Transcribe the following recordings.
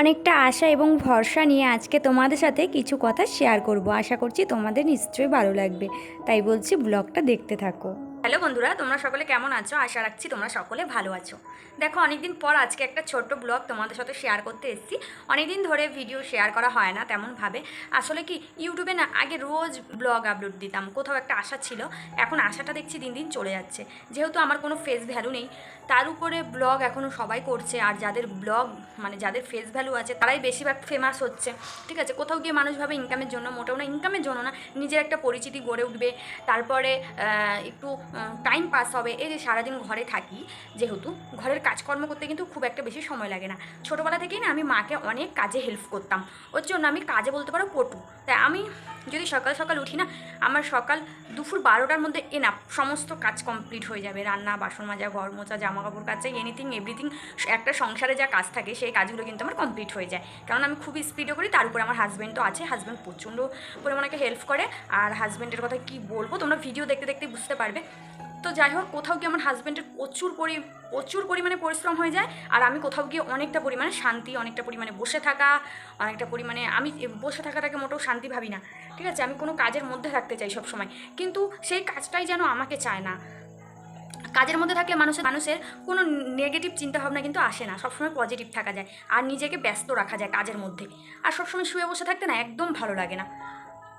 অনেকটা আশা এবং ভরসা নিয়ে আজকে তোমাদের সাথে কিছু কথা শেয়ার করব। আশা করছি তোমাদের নিশ্চয়ই ভালো লাগবে। তাই বলছি ব্লগটা দেখতে থাকো। হ্যালো বন্ধুরা, তোমরা সকলে কেমন আছো? আশা রাখছি তোমরা সকলে ভালো আছো। দেখো, অনেকদিন পর আজকে একটা ছোট্ট ব্লগ তোমাদের সাথে শেয়ার করতে এসেছি। অনেকদিন ধরে ভিডিও শেয়ার করা হয় না তেমনভাবে। আসলে কি ইউটিউবে না আগে রোজ ব্লগ আপলোড দিতাম, কোথাও একটা আশা ছিল, এখন আশাটা দেখছি দিন দিন চলে যাচ্ছে। যেহেতু আমার কোনো ফেস ভ্যালু নেই, তার উপরে ব্লগ এখনও সবাই করছে, আর যাদের ব্লগ মানে যাদের ফেস ভ্যালু আছে, তারাই বেশিরভাগ ফেমাস হচ্ছে, ঠিক আছে? কোথাও গিয়ে মানুষ ভাবে ইনকামের জন্য, মোটেও না ইনকামের জন্য না, নিজের একটা পরিচিতি গড়ে উঠবে। তারপরে একটু টাইম পাস হবে। এই যে সারাদিন ঘরে থাকি, যেহেতু ঘরের কাজকর্ম করতে কিন্তু খুব একটা বেশি সময় লাগে না। ছোটোবেলা থেকেই না আমি মাকে অনেক কাজে হেল্প করতাম। ওর জন্য আমি কাজে বলতে পারো পটু তাই আমি যদি সকাল সকাল উঠি না, আমার সকাল দুপুর বারোটার মধ্যে এনাফ সমস্ত কাজ কমপ্লিট হয়ে যাবে। রান্না, বাসন মাজা, ঘর মোচা জামা কাপড় কাচা এনিথিং এভরিথিং একটা সংসারে যা কাজ থাকে, সেই কাজগুলো কিন্তু আমার কমপ্লিট হয়ে যায়। কারণ আমি খুবই স্পিডে করি, তার উপর আমার হাজব্যান্ড তো আছে। হাজব্যান্ড প্রচণ্ড পরিমাণে হেল্প করে। আর হাজব্যান্ডের কথা কি বলব, তোমরা ভিডিও দেখতে দেখতে বুঝতে পারবে। তো যাই হোক, কোথাও গিয়ে আমার হাজব্যান্ডের প্রচুর পরি, প্রচুর পরিমাণে পরিশ্রম হয়ে যায় আর আমি কোথাও গিয়ে অনেকটা পরিমাণে শান্তি, অনেকটা পরিমাণে বসে থাকা, অনেকটা পরিমাণে আমি বসে থাকাটাকে মোটেও শান্তি ভাবি না। ঠিক আছে? আমি কোনো কাজের মধ্যে থাকতে চাই সব সময় কিন্তু সেই কাজটাই যেন আমাকে চায় না। কাজের মধ্যে থাকলে মানুষের মানুষের কোনো নেগেটিভ চিন্তাভাবনা কিন্তু আসে না। সবসময় পজিটিভ থাকা যায়। আর নিজেকে ব্যস্ত রাখা যায় কাজের মধ্যে। আর সবসময় শুয়ে বসে থাকতে না একদম ভালো লাগে না।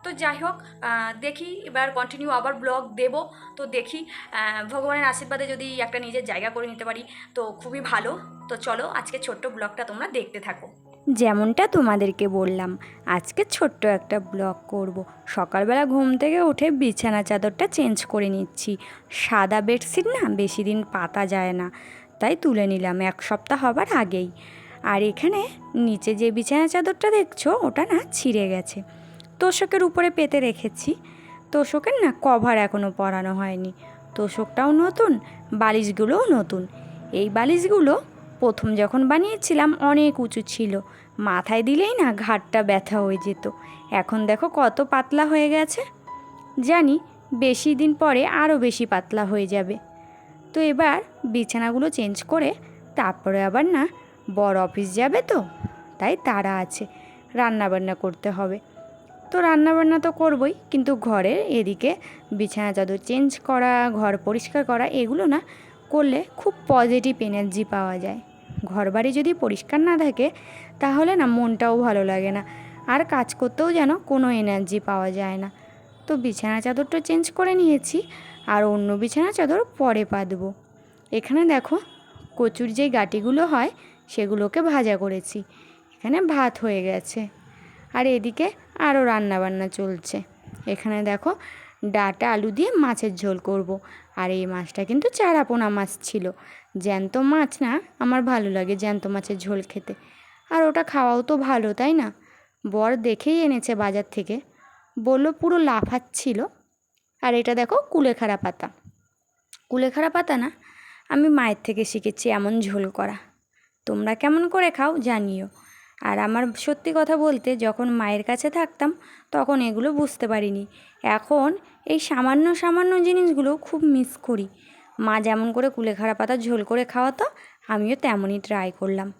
তো যাই হোক দেখি এবার কন্টিনিউ আবার ব্লগ দেব। তো দেখি ভগবানের আশীর্বাদে যদি একটা নিজের জায়গা করে নিতে পারি, তো খুবই ভালো। তো চলো, আজকে ছোট্ট ব্লগটা তোমরা দেখতে থাকো। যেমনটা তোমাদেরকে বললাম, আজকে ছোট্ট একটা ব্লগ করব। সকালবেলা ঘুম থেকে উঠে বিছানা চাদরটা চেঞ্জ করে নিচ্ছি। সাদা বেডশিট না, বেশি দিন পাতা যায় না। তাই তুলে নিলাম, এক সপ্তাহ হবার আগেই। আর এখানে নিচে যে বিছানা চাদরটা দেখছ, ওটা না ছিঁড়ে গেছে। তোষকের উপরে পেতে রেখেছি। তোষকের না কভার এখনও পরানো হয়নি। তোষকটাও নতুন, বালিশগুলোও নতুন। এই বালিশগুলো প্রথম যখন বানিয়েছিলাম অনেক উঁচু ছিল। মাথায় দিলেই না ঘাটটা ব্যথা হয়ে যেত। এখন দেখো কত পাতলা হয়ে গেছে। জানি বেশি দিন পরে আরও বেশি পাতলা হয়ে যাবে। তো এবার বিছানাগুলো চেঞ্জ করে তারপরে আবার না বড় অফিস যাবে তো, তাই তারা আছে। রান্না বান্না করতে হবে। তো রান্নাবান্না তো করবই, কিন্তু ঘরের এদিকে বিছানা চাদর চেঞ্জ করা, ঘর পরিষ্কার করা, এগুলো না করলে খুব পজিটিভ এনার্জি পাওয়া যায়। ঘর বাড়ি যদি পরিষ্কার না থাকে, তাহলে না মনটাও ভালো লাগে না, আর কাজ করতেও যেন কোনো এনার্জি পাওয়া যায় না। তো বিছানা চাদরটা চেঞ্জ করে নিয়েছি, আর অন্য বিছানা চাদর পরে পাতবো। এখানে দেখো কচুর যে গাটিগুলো হয়, সেগুলোকে ভাজা করেছি। এখানে ভাত হয়ে গেছে। আর এদিকে আরও রান্নাবান্না চলছে। এখানে দেখো ডাটা, আলু দিয়ে মাছের ঝোল করব। আর এই মাছটা কিন্তু চারাপোনা মাছ ছিল। জ্যান্ত মাছ না, আমার ভালো লাগে জ্যান্ত মাছের ঝোল খেতে। আর ওটা খাওয়াও তো ভালো, তাই না? বর দেখেই এনেছে বাজার থেকে। বলল পুরো লাফাচ্ছিল। আর এটা দেখো কুলেখাড়া পাতা। কুলেখাড়া পাতা না, আমি মায়ের থেকে শিখেছি এমন ঝোল করা। তোমরা কেমন করে খাও জানিও। আর আমার সত্যি কথা বলতে যখন মায়ের কাছে থাকতাম, তখন এগুলো বুঝতে পারিনি। এখন এই সামান্য সামান্য জিনিসগুলো খুব মিস করি। মা যেমন করে কুলেখাড়া পাতা ঝোল করে খাওয়াতো, আমিও তেমনই ট্রাই করলাম।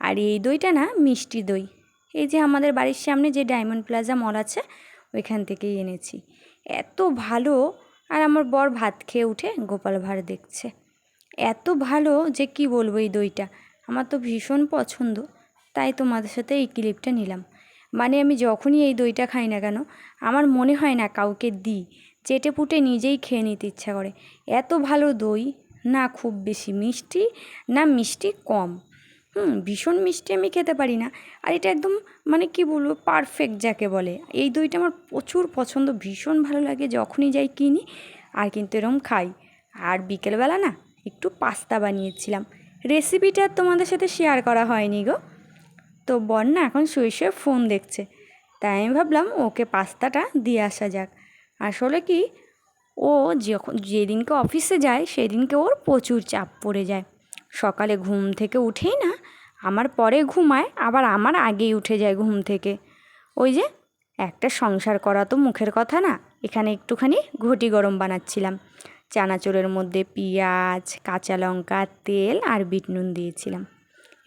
আর এই দইটা না, মিষ্টি দই। এই যে আমাদের বাড়ির সামনে যে ডায়মন্ড প্লাজা মল আছে, ওইখান থেকেই এনেছি। এত ভালো, আর আমার বর ভাত খেয়ে উঠে গোপাল ভাঁড় দেখছে। এত ভালো যে কি বলব এই দইটা? আমার তো ভীষণ পছন্দ। তাই তোমাদের সাথে এই ক্লিপটা নিলাম। মানে আমি যখনই এই দইটা খাই না কেন, আমার মনে হয় না কাউকে দিই। চেটে পুটে নিজেই খেয়ে নিতে ইচ্ছা করে। এত ভালো দই, না খুব বেশি মিষ্টি, না মিষ্টি কম। হুম, ভীষণ মিষ্টি আমি খেতে পারি না। আর এটা একদম মানে কি বলব পারফেক্ট যাকে বলে। এই দইটা আমার প্রচুর পছন্দ, ভীষণ ভালো লাগে। যখনই যাই কিনি, আর কিন্তু এরকম খাই। আর বিকেলবেলা না একটু পাস্তা বানিয়েছিলাম। রেসিপিটা তোমাদের সাথে শেয়ার করা হয়নি গো। তো বর না এখন শুয়ে শুয়ে ফোন দেখছে। তাই আমি ভাবলাম ওকে পাস্তাটা দিয়ে আসা যাক। আসলে কি, ও যখন, যেদিনকে অফিসে যায় সেদিনকে ওর প্রচুর চাপ পড়ে যায়। সকালে ঘুম থেকে উঠেই না, আমার পরে ঘুমায়, আবার আমার আগেই উঠে যায় ঘুম থেকে। ওই যে, একটা সংসার করা তো মুখের কথা না, এখানে একটুখানি ঘটি গরম বানাচ্ছিলাম। চানাচুরের মধ্যে পেঁয়াজ, কাঁচা লঙ্কা, তেল আর বিট নুন দিয়েছিলাম।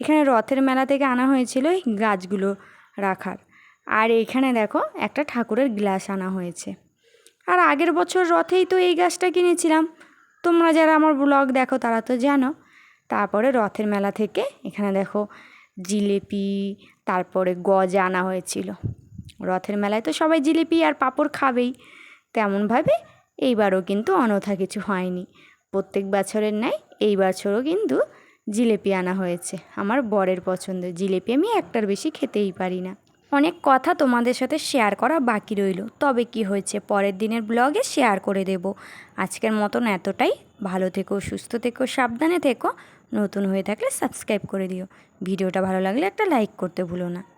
এখানে রথের মেলা থেকে আনা হয়েছিল এই গাছগুলো রাখার। আর এখানে দেখো একটা ঠাকুরের গ্লাস আনা হয়েছে। আর আগের বছর রথেই তো এই গাছটা কিনেছিলাম। তোমরা যারা আমার ব্লগ দেখো তারা তো জানো। তারপরে রথের মেলা থেকে এখানে দেখো জিলেপি, তারপরে গজা আনা হয়েছিল। রথের মেলায় তো সবাই জিলিপি আর পাঁপড় খাবেই। তেমনভাবে এইবারও কিন্তু অনথা কিছু হয়নি। প্রত্যেক বছরের ন্যায় এই বছরও কিন্তু জিলেপি আনা হয়েছে। আমার বরের পছন্দ। জিলেপি আমি একটার বেশি খেতেই পারি না। অনেক কথা তোমাদের সাথে শেয়ার করা বাকি রইল। তবে কি হয়েছে? পরের দিনের ব্লগে শেয়ার করে দেব। আজকের মতন এতটাই। ভালো থেকো, সুস্থ থেকো, সাবধানে থেকো। নতুন হয়ে থাকলে সাবস্ক্রাইব করে দিও। ভিডিওটা ভালো লাগলে একটা লাইক করতে ভুলো না।